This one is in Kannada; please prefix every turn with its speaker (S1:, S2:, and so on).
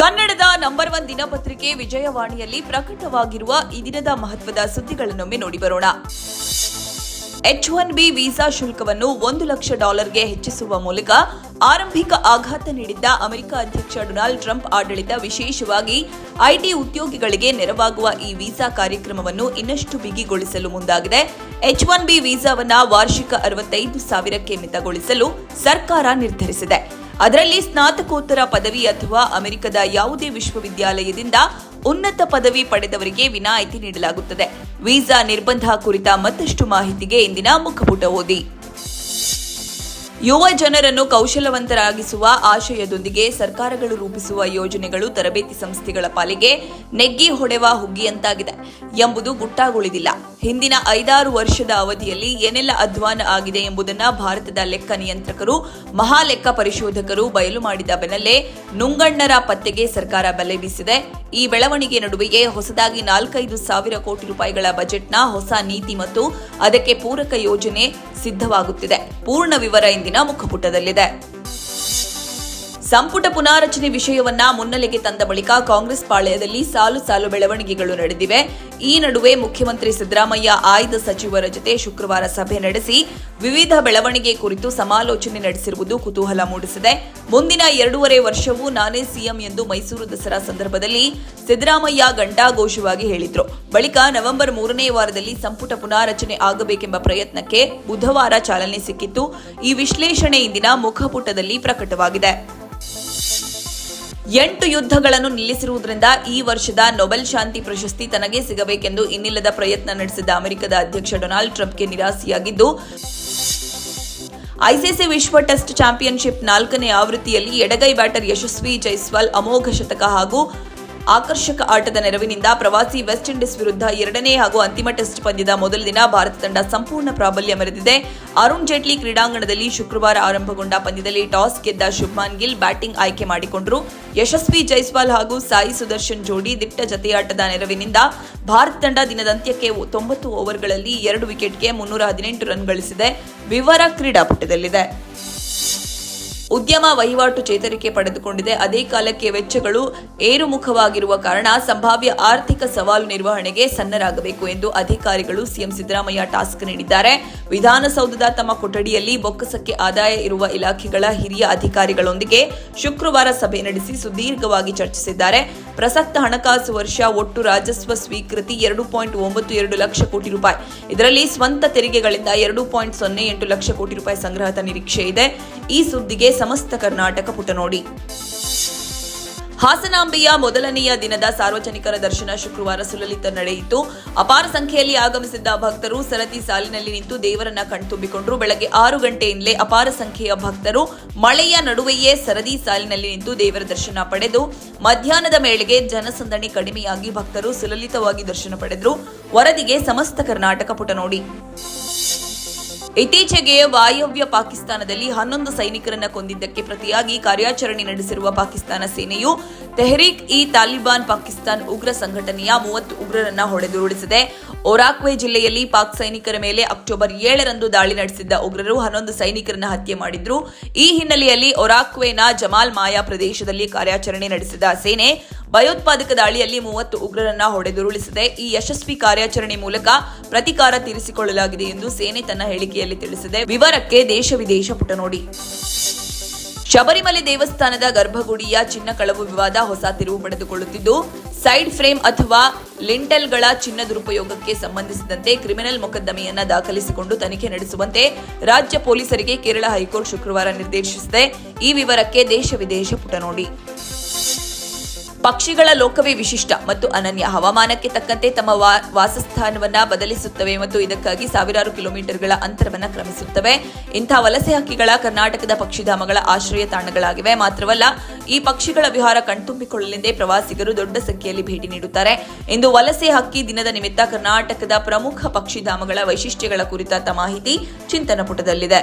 S1: ಕನ್ನಡದ ನಂಬರ್ ಒನ್ ದಿನಪತ್ರಿಕೆ ವಿಜಯವಾಣಿಯಲ್ಲಿ ಪ್ರಕಟವಾಗಿರುವ ಈ ದಿನದ ಮಹತ್ವದ ಸುದ್ದಿಗಳನ್ನೊಮ್ಮೆ ನೋಡಿ ಬರೋಣ. ಎಚ್ ಒನ್ ಬಿ ವೀಸಾ ಶುಲ್ಕವನ್ನು ಒಂದು ಲಕ್ಷ ಡಾಲರ್ಗೆ ಹೆಚ್ಚಿಸುವ ಮೂಲಕ ಆರಂಭಿಕ ಆಘಾತ ನೀಡಿದ್ದ ಅಮೆರಿಕ ಅಧ್ಯಕ್ಷ ಡೊನಾಲ್ಡ್ ಟ್ರಂಪ್ ಆಡಳಿತ ವಿಶೇಷವಾಗಿ ಐಟಿ ಉದ್ಯೋಗಿಗಳಿಗೆ ನೆರವಾಗುವ ಈ ವೀಸಾ ಕಾರ್ಯಕ್ರಮವನ್ನು ಇನ್ನಷ್ಟು ಬಿಗಿಗೊಳಿಸಲು ಮುಂದಾಗಿದೆ. ಎಚ್ ಒನ್ ಬಿ ವೀಸಾವನ್ನು ವಾರ್ಷಿಕ ಅರವತ್ತೈದು ಸಾವಿರಕ್ಕೆ ಮಿತಗೊಳಿಸಲು ಸರ್ಕಾರ ನಿರ್ಧರಿಸಿದೆ. ಅದರಲ್ಲಿ ಸ್ನಾತಕೋತ್ತರ ಪದವಿ ಅಥವಾ ಅಮೆರಿಕದ ಯಾವುದೇ ವಿಶ್ವವಿದ್ಯಾಲಯದಿಂದ ಉನ್ನತ ಪದವಿ ಪಡೆದವರಿಗೆ ವಿನಾಯಿತಿ ನೀಡಲಾಗುತ್ತದೆ. ವೀಸಾ ನಿರ್ಬಂಧ ಕುರಿತ ಮತ್ತಷ್ಟು ಮಾಹಿತಿಗೆ ಇಂದಿನ ಮುಖಪುಟ ಓದಿ. ಯುವ ಜನರನ್ನು ಕೌಶಲವಂತರಾಗಿಸುವ ಆಶಯದೊಂದಿಗೆ ಸರ್ಕಾರಗಳು ರೂಪಿಸುವ ಯೋಜನೆಗಳು ತರಬೇತಿ ಸಂಸ್ಥೆಗಳ ಪಾಲಿಗೆ ನೆಗ್ಗಿ ಹೊಡೆವ ಹುಗ್ಗಿಯಂತಾಗಿದೆ ಎಂಬುದು ಗುಟ್ಟಾಗುಳಿದಿಲ್ಲ. ಹಿಂದಿನ ಐದಾರು ವರ್ಷದ ಅವಧಿಯಲ್ಲಿ ಏನೆಲ್ಲ ಅಧ್ವಾನ ಆಗಿದೆ ಎಂಬುದನ್ನು ಭಾರತದ ಲೆಕ್ಕ ನಿಯಂತ್ರಕರು ಮಹಾ ಲೆಕ್ಕ ಪರಿಶೋಧಕರು ಬಯಲು ಮಾಡಿದ ಬೆನ್ನಲ್ಲೇ ನುಂಗಣ್ಣರ ಪತ್ತೆಗೆ ಸರ್ಕಾರ ಬಲೆ ಬೀಸಿದೆ. ಈ ಬೆಳವಣಿಗೆ ನಡುವೆಯೇ ಹೊಸದಾಗಿ ನಾಲ್ಕೈದು ಸಾವಿರ ಕೋಟಿ ರೂಪಾಯಿಗಳ ಬಜೆಟ್ನ ಹೊಸ ನೀತಿ ಮತ್ತು ಅದಕ್ಕೆ ಪೂರಕ ಯೋಜನೆ ಸಿದ್ಧವಾಗುತ್ತಿದೆ. ಪೂರ್ಣ ವಿವರ ಇಂದಿನ ಮುಖಪುಟದಲ್ಲಿದೆ ಸಂಪುಟ ಪುನಾರಚನೆ ವಿಷಯವನ್ನ ಮುನ್ನೆಲೆಗೆ ತಂದ ಬಳಿಕ ಕಾಂಗ್ರೆಸ್ ಪಾಳ್ಯದಲ್ಲಿ ಸಾಲು ಸಾಲು ಬೆಳವಣಿಗೆಗಳು ನಡೆದಿವೆ. ಈ ನಡುವೆ ಮುಖ್ಯಮಂತ್ರಿ ಸಿದ್ದರಾಮಯ್ಯ ಆಯ್ದ ಸಚಿವರ ಜೊತೆ ಶುಕ್ರವಾರ ಸಭೆ ನಡೆಸಿ ವಿವಿಧ ಬೆಳವಣಿಗೆ ಕುರಿತು ಸಮಾಲೋಚನೆ ನಡೆಸಿರುವುದು ಕುತೂಹಲ ಮೂಡಿಸಿದೆ. ಮುಂದಿನ ಎರಡೂವರೆ ವರ್ಷವೂ ನಾನೇ ಸಿಎಂ ಎಂದು ಮೈಸೂರು ದಸರಾ ಸಂದರ್ಭದಲ್ಲಿ ಸಿದ್ದರಾಮಯ್ಯ ಗಂಟಾಘೋಷವಾಗಿ ಹೇಳಿದ್ರು. ಬಳಿಕ ನವೆಂಬರ್ ಮೂರನೇ ವಾರದಲ್ಲಿ ಸಂಪುಟ ಪುನಾರಚನೆ ಆಗಬೇಕೆಂಬ ಪ್ರಯತ್ನಕ್ಕೆ ಬುಧವಾರ ಚಾಲನೆ ಸಿಕ್ಕಿತ್ತು. ಈ ವಿಶ್ಲೇಷಣೆ ಇಂದಿನ ಮುಖಪುಟದಲ್ಲಿ ಪ್ರಕಟವಾಗಿದೆ. ಎಂಟು ಯುದ್ಧಗಳನ್ನು ನಿಲ್ಲಿಸಿರುವುದರಿಂದ ಈ ವರ್ಷದ ನೊಬೆಲ್ ಶಾಂತಿ ಪ್ರಶಸ್ತಿ ತನಗೆ ಸಿಗಬೇಕೆಂದು ಇನ್ನಿಲ್ಲದ ಪ್ರಯತ್ನ ನಡೆಸಿದ ಅಮೆರಿಕದ ಅಧ್ಯಕ್ಷ ಡೊನಾಲ್ಡ್ ಟ್ರಂಪ್ಗೆ ನಿರಾಸೆಯಾಗಿದ್ದು, ಐಸಿಸಿ ವಿಶ್ವ ಟೆಸ್ಟ್ ಚಾಂಪಿಯನ್ಶಿಪ್ ನಾಲ್ಕನೇ ಆವೃತ್ತಿಯಲ್ಲಿ ಎಡಗೈ ಬ್ಯಾಟರ್ ಯಶಸ್ವಿ ಜೈಸ್ವಾಲ್ ಅಮೋಘ ಶತಕ ಹಾಗೂ ಆಕರ್ಷಕ ಆಟದ ನೆರವಿನಿಂದ ಪ್ರವಾಸಿ ವೆಸ್ಟ್ ಇಂಡೀಸ್ ವಿರುದ್ಧ ಎರಡನೇ ಹಾಗೂ ಅಂತಿಮ ಟೆಸ್ಟ್ ಪಂದ್ಯದ ಮೊದಲ ದಿನ ಭಾರತ ತಂಡ ಸಂಪೂರ್ಣ ಪ್ರಾಬಲ್ಯ ಮೆರೆದಿದೆ. ಅರುಣ್ ಜೇಟ್ಲಿ ಕ್ರೀಡಾಂಗಣದಲ್ಲಿ ಶುಕ್ರವಾರ ಆರಂಭಗೊಂಡ ಪಂದ್ಯದಲ್ಲಿ ಟಾಸ್ ಗೆದ್ದ ಶುಭ್ಮಾನ್ ಗಿಲ್ ಬ್ಯಾಟಿಂಗ್ ಆಯ್ಕೆ ಮಾಡಿಕೊಂಡರು. ಯಶಸ್ವಿ ಜೈಸ್ವಾಲ್ ಹಾಗೂ ಸಾಯಿ ಸುದರ್ಶನ್ ಜೋಡಿ ದಿಟ್ಟ ಜತೆಯಾಟದ ನೆರವಿನಿಂದ ಭಾರತ ತಂಡ ದಿನದಂತ್ಯಕ್ಕೆ ತೊಂಬತ್ತು ಓವರ್ಗಳಲ್ಲಿ ಎರಡು ವಿಕೆಟ್ಗೆ ಮುನ್ನೂರ ಹದಿನೆಂಟು ರನ್ ಗಳಿಸಿದೆ. ವಿವರ ಕ್ರೀಡಾಪಟದಲ್ಲಿದೆ. ಉದ್ಯಮ ವಹಿವಾಟು ಚೇತರಿಕೆ ಪಡೆದುಕೊಂಡಿದೆ. ಅದೇ ಕಾಲಕ್ಕೆ ವೆಚ್ಚಗಳು ಏರುಮುಖವಾಗಿರುವ ಕಾರಣ ಸಂಭಾವ್ಯ ಆರ್ಥಿಕ ಸವಾಲು ನಿರ್ವಹಣೆಗೆ ಸನ್ನರಾಗಬೇಕು ಎಂದು ಅಧಿಕಾರಿಗಳು ಸಿಎಂ ಸಿದ್ದರಾಮಯ್ಯ ಟಾಸ್ಕ್ ನೀಡಿದ್ದಾರೆ. ವಿಧಾನಸೌಧದ ತಮ್ಮ ಕೊಠಡಿಯಲ್ಲಿ ಬೊಕ್ಕಸಕ್ಕೆ ಆದಾಯ ಇರುವ ಇಲಾಖೆಗಳ ಹಿರಿಯ ಅಧಿಕಾರಿಗಳೊಂದಿಗೆ ಶುಕ್ರವಾರ ಸಭೆ ನಡೆಸಿ ಸುದೀರ್ಘವಾಗಿ ಚರ್ಚಿಸಿದ್ದಾರೆ. ಪ್ರಸಕ್ತ ಹಣಕಾಸು ವರ್ಷ ಒಟ್ಟು ರಾಜಸ್ವ ಸ್ವೀಕೃತಿ ಎರಡು ಪಾಯಿಂಟ್ ಒಂಬತ್ತು ಎರಡು ಲಕ್ಷ ಕೋಟಿ ರೂಪಾಯಿ. ಇದರಲ್ಲಿ ಸ್ವಂತ ತೆರಿಗೆಗಳಿಂದ ಎರಡು ಪಾಯಿಂಟ್ ಸೊನ್ನೆ ಎಂಟು ಲಕ್ಷ ಕೋಟಿ ರೂಪಾಯಿ ಸಂಗ್ರಹದ ನಿರೀಕ್ಷೆ ಇದೆ. ಈ ಸುದ್ದಿಗೆ ಸಮಸ್ತ ಕರ್ನಾಟಕ ಪುಟ ನೋಡಿ. ಹಾಸನಾಂಬೆಯ ಮೊದಲನೆಯ ದಿನದ ಸಾರ್ವಜನಿಕರ ದರ್ಶನ ಶುಕ್ರವಾರ ಸುಲಲಿತ ನಡೆಯಿತು. ಅಪಾರ ಸಂಖ್ಯೆಯಲ್ಲಿ ಆಗಮಿಸಿದ್ದ ಭಕ್ತರು ಸರತಿ ಸಾಲಿನಲ್ಲಿ ನಿಂತು ದೇವರನ್ನ ಕಣ್ತುಂಬಿಕೊಂಡರು. ಬೆಳಗ್ಗೆ ಆರು ಗಂಟೆಯಿಂದಲೇ ಅಪಾರ ಸಂಖ್ಯೆಯ ಭಕ್ತರು ಮಳೆಯ ನಡುವೆಯೇ ಸರದಿ ಸಾಲಿನಲ್ಲಿ ನಿಂತು ದೇವರ ದರ್ಶನ ಪಡೆದು, ಮಧ್ಯಾಹ್ನದ ಮೇಳೆಗೆ ಜನಸಂದಣಿ ಕಡಿಮೆಯಾಗಿ ಭಕ್ತರು ಸುಲಲಿತವಾಗಿ ದರ್ಶನ ಪಡೆದರು. ವರದಿಗೆ ಸಮಸ್ತ ಕರ್ನಾಟಕ ಪುಟ ನೋಡಿ. ಇತ್ತೀಚೆಗೆ ವಾಯವ್ಯ ಪಾಕಿಸ್ತಾನದಲ್ಲಿ ಹನ್ನೊಂದು ಸೈನಿಕರನ್ನ ಕೊಂದಿದ್ದಕ್ಕೆ ಪ್ರತಿಯಾಗಿ ಕಾರ್ಯಾಚರಣೆ ನಡೆಸಿರುವ ಪಾಕಿಸ್ತಾನ ಸೇನೆಯು ತೆಹರೀಕ್ ಇ ತಾಲಿಬಾನ್ ಪಾಕಿಸ್ತಾನ್ ಉಗ್ರ ಸಂಘಟನೆಯ ಮೂವತ್ತು ಉಗ್ರರನ್ನ ಹೊಡೆದುರುಳಿಸಿದೆ. ಒರಾಕ್ವೆ ಜಿಲ್ಲೆಯಲ್ಲಿ ಪಾಕ್ ಸೈನಿಕರ ಮೇಲೆ ಅಕ್ಟೋಬರ್ ಏಳರಂದು ದಾಳಿ ನಡೆಸಿದ್ದ ಉಗ್ರರು ಹನ್ನೊಂದು ಸೈನಿಕರನ್ನ ಹತ್ಯೆ ಮಾಡಿದ್ರು. ಈ ಹಿನ್ನೆಲೆಯಲ್ಲಿ ಒರಾಕ್ವೆನ ಜಮಾಲ್ ಮಾಯಾ ಪ್ರದೇಶದಲ್ಲಿ ಕಾರ್ಯಾಚರಣೆ ನಡೆಸಿದ ಸೇನೆ ಭಯೋತ್ಪಾದಕ ದಾಳಿಯಲ್ಲಿ ಮೂವತ್ತು ಉಗ್ರರನ್ನ ಹೊಡೆದುರುಳಿಸಿದೆ. ಈ ಯಶಸ್ವಿ ಕಾರ್ಯಾಚರಣೆ ಮೂಲಕ ಪ್ರತಿಕಾರ ತೀರಿಸಿಕೊಳ್ಳಲಾಗಿದೆ ಎಂದು ಸೇನೆ ತನ್ನ ಹೇಳಿಕೆಯಲ್ಲಿ ತಿಳಿಸಿದೆ. ವಿವರಕ್ಕೆ ದೇಶ ವಿದೇಶ ಪುಟ ನೋಡಿ. ಶಬರಿಮಲೆ ದೇವಸ್ಥಾನದ ಗರ್ಭಗುಡಿಯ ಚಿನ್ನ ಕಳವು ವಿವಾದ ಹೊಸ ತಿರುವು ಪಡೆದುಕೊಳ್ಳುತ್ತಿದ್ದು ಸೈಡ್ ಫ್ರೇಮ್ ಅಥವಾ ಲಿಂಟಲ್ಗಳ ಚಿನ್ನ ದುರುಪಯೋಗಕ್ಕೆ ಸಂಬಂಧಿಸಿದಂತೆ ಕ್ರಿಮಿನಲ್ ಮೊಕದ್ದಮೆಯನ್ನ ದಾಖಲಿಸಿಕೊಂಡು ತನಿಖೆ ನಡೆಸುವಂತೆ ರಾಜ್ಯ ಪೊಲೀಸರಿಗೆ ಕೇರಳ ಹೈಕೋರ್ಟ್ ಶುಕ್ರವಾರ ನಿರ್ದೇಶಿಸಿದೆ. ಈ ವಿವರಕ್ಕೆ ದೇಶ ವಿದೇಶ ಪುಟ ನೋಡಿ ಪಕ್ಷಿಗಳ ಲೋಕವೇ ವಿಶಿಷ್ಟ ಮತ್ತು ಅನನ್ಯ. ಹವಾಮಾನಕ್ಕೆ ತಕ್ಕಂತೆ ತಮ್ಮ ವಾಸಸ್ಥಾನವನ್ನ ಬದಲಿಸುತ್ತವೆ ಮತ್ತು ಇದಕ್ಕಾಗಿ ಸಾವಿರಾರು ಕಿಲೋಮೀಟರ್ಗಳ ಅಂತರವನ್ನ ಕ್ರಮಿಸುತ್ತವೆ. ಇಂಥ ವಲಸೆ ಹಕ್ಕಿಗಳ ಕರ್ನಾಟಕದ ಪಕ್ಷಿಧಾಮಗಳ ಆಶ್ರಯ ತಾಣಗಳಾಗಿವೆ. ಮಾತ್ರವಲ್ಲ, ಈ ಪಕ್ಷಿಗಳ ವಿಹಾರ ಕಣ್ತುಂಬಿಕೊಳ್ಳಲೆಂದೇ ಪ್ರವಾಸಿಗರು ದೊಡ್ಡ ಸಂಖ್ಯೆಯಲ್ಲಿ ಭೇಟಿ ನೀಡುತ್ತಾರೆ. ಇಂದು ವಲಸೆ ಹಕ್ಕಿ ದಿನದ ನಿಮಿತ್ತ ಕರ್ನಾಟಕದ ಪ್ರಮುಖ ಪಕ್ಷಿಧಾಮಗಳ ವೈಶಿಷ್ಟ್ಯಗಳ ಕುರಿತಾದ ಮಾಹಿತಿ ಚಿಂತನ ಪುಟದಲ್ಲಿದೆ